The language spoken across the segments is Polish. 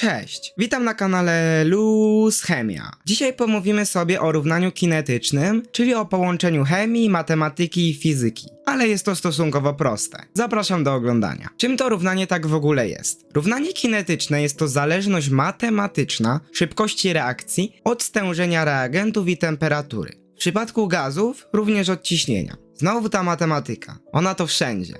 Cześć, witam na kanale Luz Chemia. Dzisiaj pomówimy sobie o równaniu kinetycznym, czyli o połączeniu chemii, matematyki i fizyki. Ale jest to stosunkowo proste. Zapraszam do oglądania. Czym to równanie tak w ogóle jest? Równanie kinetyczne jest to zależność matematyczna szybkości reakcji od stężenia reagentów i temperatury. W przypadku gazów również od ciśnienia. Znowu ta matematyka. Ona to wszędzie.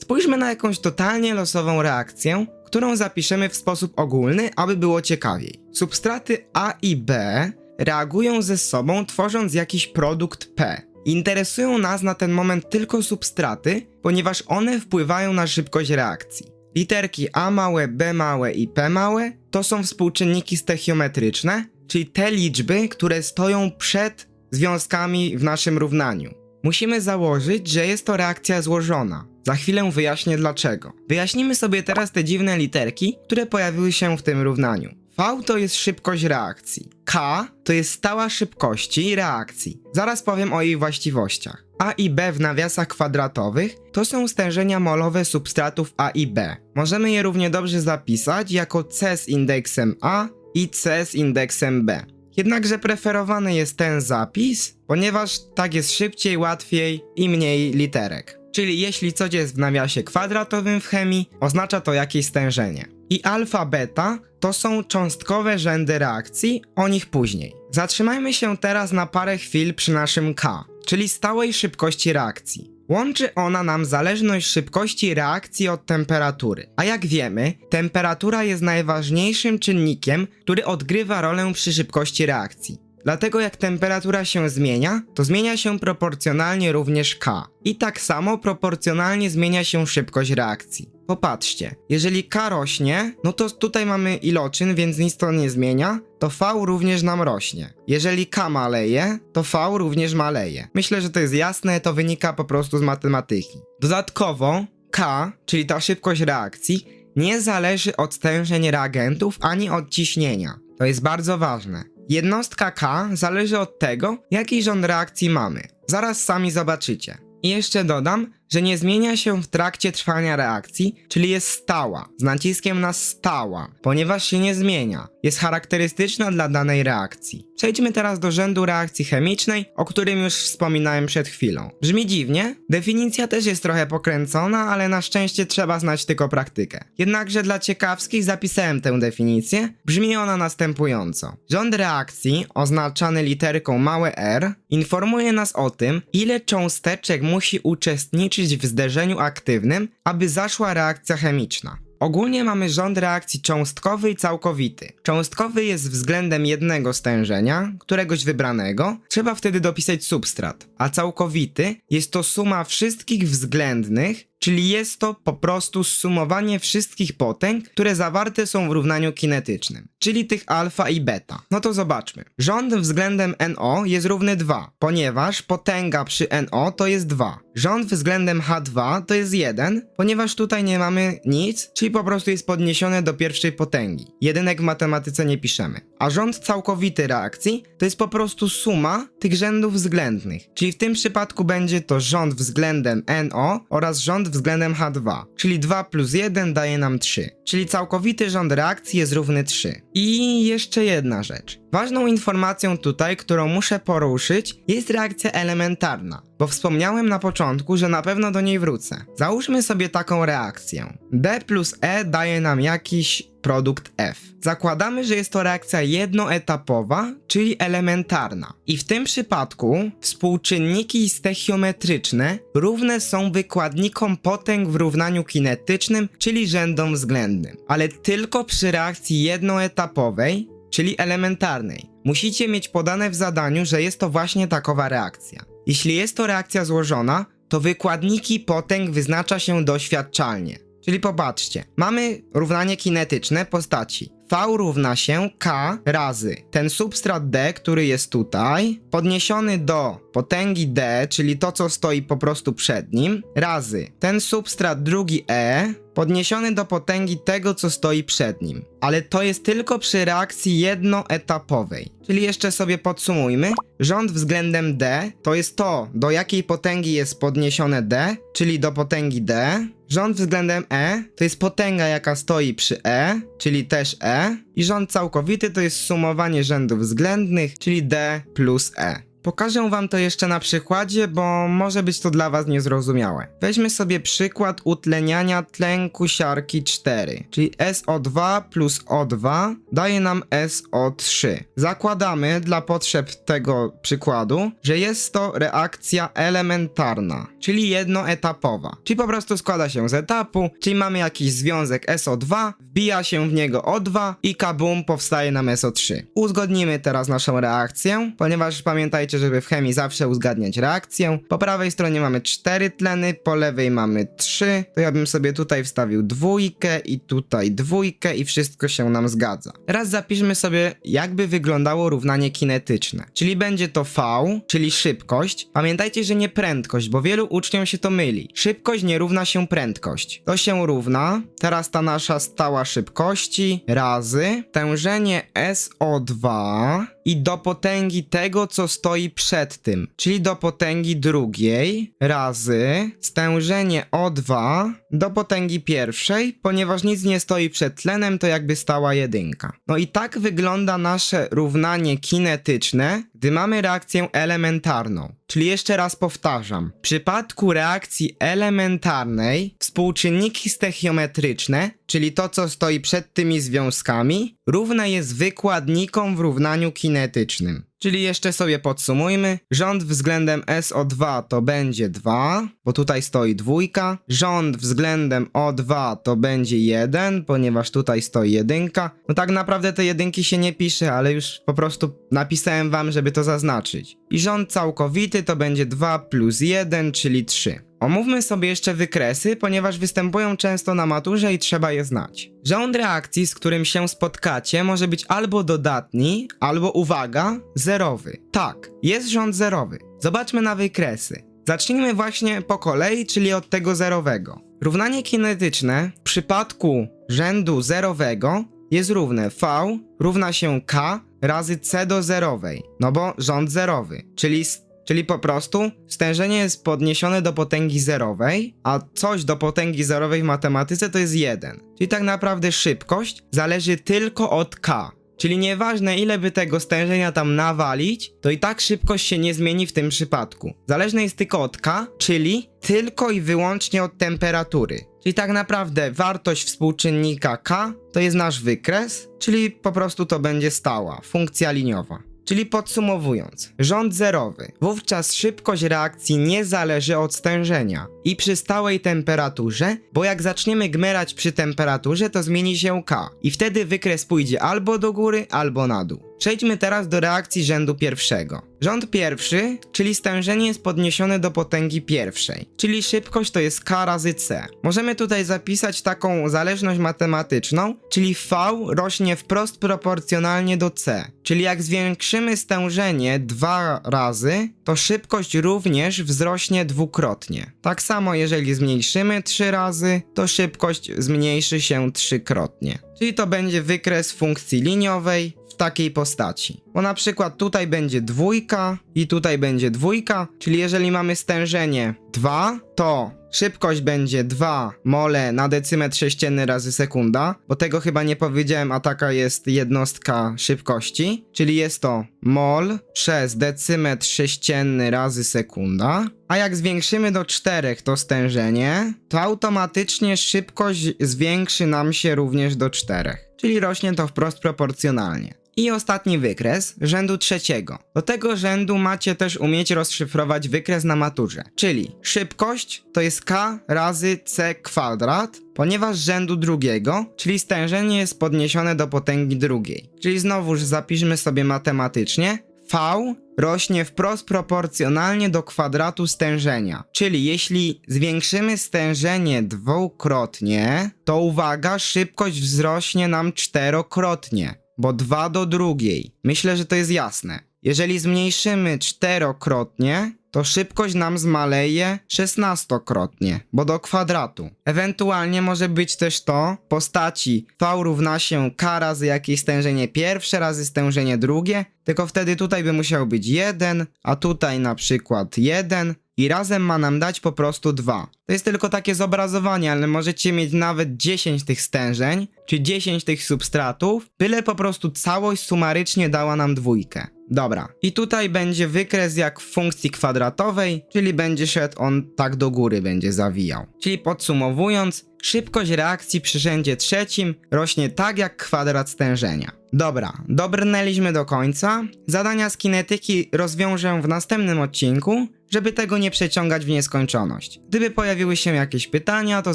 Spójrzmy na jakąś totalnie losową reakcję, którą zapiszemy w sposób ogólny, aby było ciekawiej. Substraty A i B reagują ze sobą, tworząc jakiś produkt P. Interesują nas na ten moment tylko substraty, ponieważ one wpływają na szybkość reakcji. Literki A małe, B małe i P małe to są współczynniki stechiometryczne, czyli te liczby, które stoją przed związkami w naszym równaniu. Musimy założyć, że jest to reakcja złożona. Za chwilę wyjaśnię dlaczego. Wyjaśnimy sobie teraz te dziwne literki, które pojawiły się w tym równaniu. V to jest szybkość reakcji. K to jest stała szybkości reakcji. Zaraz powiem o jej właściwościach. A i B w nawiasach kwadratowych to są stężenia molowe substratów A i B. Możemy je równie dobrze zapisać jako C z indeksem A i C z indeksem B. Jednakże preferowany jest ten zapis, ponieważ tak jest szybciej, łatwiej i mniej literek. Czyli jeśli coś jest w nawiasie kwadratowym w chemii, oznacza to jakieś stężenie. I alfa, beta to są cząstkowe rzędy reakcji, o nich później. Zatrzymajmy się teraz na parę chwil przy naszym K, czyli stałej szybkości reakcji. Łączy ona nam zależność szybkości reakcji od temperatury. A jak wiemy, temperatura jest najważniejszym czynnikiem, który odgrywa rolę przy szybkości reakcji. Dlatego jak temperatura się zmienia, to zmienia się proporcjonalnie również K. I tak samo proporcjonalnie zmienia się szybkość reakcji. Popatrzcie, jeżeli K rośnie, no to tutaj mamy iloczyn, więc nic to nie zmienia, to V również nam rośnie. Jeżeli K maleje, to V również maleje. Myślę, że to jest jasne, to wynika po prostu z matematyki. Dodatkowo K, czyli ta szybkość reakcji, nie zależy od stężeń reagentów ani od ciśnienia. To jest bardzo ważne. Jednostka K zależy od tego, jaki rząd reakcji mamy. Zaraz sami zobaczycie. I jeszcze dodam, że nie zmienia się w trakcie trwania reakcji, czyli jest stała, z naciskiem na stała, ponieważ się nie zmienia. Jest charakterystyczna dla danej reakcji. Przejdźmy teraz do rzędu reakcji chemicznej, o którym już wspominałem przed chwilą. Brzmi dziwnie? Definicja też jest trochę pokręcona, ale na szczęście trzeba znać tylko praktykę. Jednakże dla ciekawskich zapisałem tę definicję. Brzmi ona następująco. Rząd reakcji, oznaczany literką małe r, informuje nas o tym, ile cząsteczek musi uczestniczyć w zderzeniu aktywnym, aby zaszła reakcja chemiczna. Ogólnie mamy rząd reakcji cząstkowy i całkowity. Cząstkowy jest względem jednego stężenia, któregoś wybranego, trzeba wtedy dopisać substrat, a całkowity jest to suma wszystkich względnych, czyli jest to po prostu zsumowanie wszystkich potęg, które zawarte są w równaniu kinetycznym, czyli tych alfa i beta. No to zobaczmy. Rząd względem NO jest równy 2, ponieważ potęga przy NO to jest 2. Rząd względem H2 to jest 1, ponieważ tutaj nie mamy nic, czyli po prostu jest podniesione do pierwszej potęgi. Jedynek w matematyce nie piszemy. A rząd całkowity reakcji to jest po prostu suma tych rzędów względnych, czyli w tym przypadku będzie to rząd względem NO oraz rząd względem H2, czyli 2 plus 1 daje nam 3, czyli całkowity rząd reakcji jest równy 3. I jeszcze jedna rzecz. Ważną informacją tutaj, którą muszę poruszyć, jest reakcja elementarna, bo wspomniałem na początku, że na pewno do niej wrócę. Załóżmy sobie taką reakcję. B plus E daje nam jakiś produkt F. Zakładamy, że jest to reakcja jednoetapowa, czyli elementarna. I w tym przypadku współczynniki stechiometryczne równe są wykładnikom potęg w równaniu kinetycznym, czyli rzędom względnym. Ale tylko przy reakcji jednoetapowej, czyli elementarnej. Musicie mieć podane w zadaniu, że jest to właśnie takowa reakcja. Jeśli jest to reakcja złożona, to wykładniki potęg wyznacza się doświadczalnie. Czyli popatrzcie, mamy równanie kinetyczne postaci. V równa się K razy ten substrat D, który jest tutaj, podniesiony do potęgi D, czyli to, co stoi po prostu przed nim, razy ten substrat drugi E, podniesiony do potęgi tego, co stoi przed nim. Ale to jest tylko przy reakcji jednoetapowej. Czyli jeszcze sobie podsumujmy. Rząd względem D to jest to, do jakiej potęgi jest podniesione D, czyli do potęgi D, Rząd względem E to jest potęga, jaka stoi przy E, czyli też E. I rząd całkowity to jest sumowanie rzędów względnych, czyli D plus E. Pokażę wam to jeszcze na przykładzie, bo może być to dla was niezrozumiałe. Weźmy sobie przykład utleniania tlenku siarki 4, czyli SO2 plus O2 daje nam SO3. Zakładamy dla potrzeb tego przykładu, że jest to reakcja elementarna, czyli jednoetapowa. Czyli po prostu składa się z etapu, czyli mamy jakiś związek SO2, wbija się w niego O2 i kabum powstaje nam SO3. Uzgodnimy teraz naszą reakcję, ponieważ pamiętajcie, żeby w chemii zawsze uzgadniać reakcję. Po prawej stronie mamy 4 tleny, po lewej mamy 3. To ja bym sobie tutaj wstawił dwójkę i tutaj dwójkę i wszystko się nam zgadza. Teraz zapiszmy sobie, jakby wyglądało równanie kinetyczne. Czyli będzie to V, czyli szybkość. Pamiętajcie, że nie prędkość, bo wielu uczniom się to myli. Szybkość nie równa się prędkość. To się równa, teraz ta nasza stała szybkości, razy tężenie SO2 i do potęgi tego, co stoi przed tym, czyli do potęgi drugiej, razy stężenie O2 do potęgi pierwszej, ponieważ nic nie stoi przed tlenem, to jakby stała jedynka. No i tak wygląda nasze równanie kinetyczne, gdy mamy reakcję elementarną. Czyli jeszcze raz powtarzam, w przypadku reakcji elementarnej współczynniki stechiometryczne, czyli to co stoi przed tymi związkami, równe jest wykładnikom w równaniu kinetycznym. Czyli jeszcze sobie podsumujmy. Rząd względem SO2 to będzie 2, bo tutaj stoi dwójka. Rząd względem O2 to będzie 1, ponieważ tutaj stoi jedynka. No tak naprawdę te jedynki się nie pisze, ale już po prostu napisałem wam, żeby to zaznaczyć. I rząd całkowity to będzie 2 plus 1, czyli 3. Omówmy sobie jeszcze wykresy, ponieważ występują często na maturze i trzeba je znać. Rząd reakcji, z którym się spotkacie, może być albo dodatni, albo uwaga, zerowy. Tak, jest rząd zerowy. Zobaczmy na wykresy. Zacznijmy właśnie po kolei, czyli od tego zerowego. Równanie kinetyczne w przypadku rzędu zerowego jest równe V równa się K razy C do zerowej, no bo rząd zerowy, czyli Czyli po prostu stężenie jest podniesione do potęgi zerowej, a coś do potęgi zerowej w matematyce to jest 1. Czyli tak naprawdę szybkość zależy tylko od k. Czyli nieważne ile by tego stężenia tam nawalić, to i tak szybkość się nie zmieni w tym przypadku. Zależne jest tylko od k, czyli tylko i wyłącznie od temperatury. Czyli tak naprawdę wartość współczynnika k to jest nasz wykres, czyli po prostu to będzie stała, funkcja liniowa. Czyli podsumowując, rząd zerowy. Wówczas szybkość reakcji nie zależy od stężenia i przy stałej temperaturze, bo jak zaczniemy gmerać przy temperaturze, to zmieni się K i wtedy wykres pójdzie albo do góry, albo na dół. Przejdźmy teraz do reakcji rzędu pierwszego. Rząd pierwszy, czyli stężenie jest podniesione do potęgi pierwszej, czyli szybkość to jest k razy c. Możemy tutaj zapisać taką zależność matematyczną, czyli v rośnie wprost proporcjonalnie do c. Czyli jak zwiększymy stężenie dwa razy, to szybkość również wzrośnie dwukrotnie. Tak samo jeżeli zmniejszymy trzy razy, to szybkość zmniejszy się trzykrotnie. Czyli to będzie wykres funkcji liniowej w takiej postaci. Bo na przykład tutaj będzie dwójka i tutaj będzie dwójka, czyli jeżeli mamy stężenie 2, to szybkość będzie 2 mole na decymetr sześcienny razy sekunda, bo tego chyba nie powiedziałem, a taka jest jednostka szybkości, czyli jest to mol przez decymetr sześcienny razy sekunda. A jak zwiększymy do 4 to stężenie, to automatycznie szybkość zwiększy nam się również do 4, czyli rośnie to wprost proporcjonalnie. I ostatni wykres, rzędu trzeciego. Do tego rzędu macie też umieć rozszyfrować wykres na maturze, czyli szybkość to jest k razy c kwadrat, ponieważ rzędu drugiego, czyli stężenie jest podniesione do potęgi drugiej. Czyli znowuż zapiszmy sobie matematycznie, v rośnie wprost proporcjonalnie do kwadratu stężenia. Czyli jeśli zwiększymy stężenie dwukrotnie, to uwaga, szybkość wzrośnie nam czterokrotnie bo 2 do drugiej. Myślę, że to jest jasne. Jeżeli zmniejszymy czterokrotnie, to szybkość nam zmaleje szesnastokrotnie, bo do kwadratu. Ewentualnie może być też to w postaci v równa się k razy jakieś stężenie pierwsze razy stężenie drugie, tylko wtedy tutaj by musiał być 1, a tutaj na przykład 1 i razem ma nam dać po prostu 2. To jest tylko takie zobrazowanie, ale możecie mieć nawet 10 tych stężeń, czy 10 tych substratów, byle po prostu całość sumarycznie dała nam dwójkę. Dobra, i tutaj będzie wykres jak w funkcji kwadratowej, czyli będzie szedł on tak do góry, będzie zawijał. Czyli podsumowując, szybkość reakcji przy rzędzie trzecim rośnie tak jak kwadrat stężenia. Dobra, dobrnęliśmy do końca. Zadania z kinetyki rozwiążę w następnym odcinku, żeby tego nie przeciągać w nieskończoność. Gdyby pojawiły się jakieś pytania, to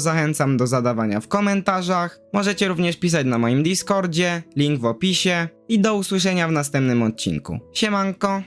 zachęcam do zadawania w komentarzach. Możecie również pisać na moim Discordzie, link w opisie. I do usłyszenia w następnym odcinku. Siemanko!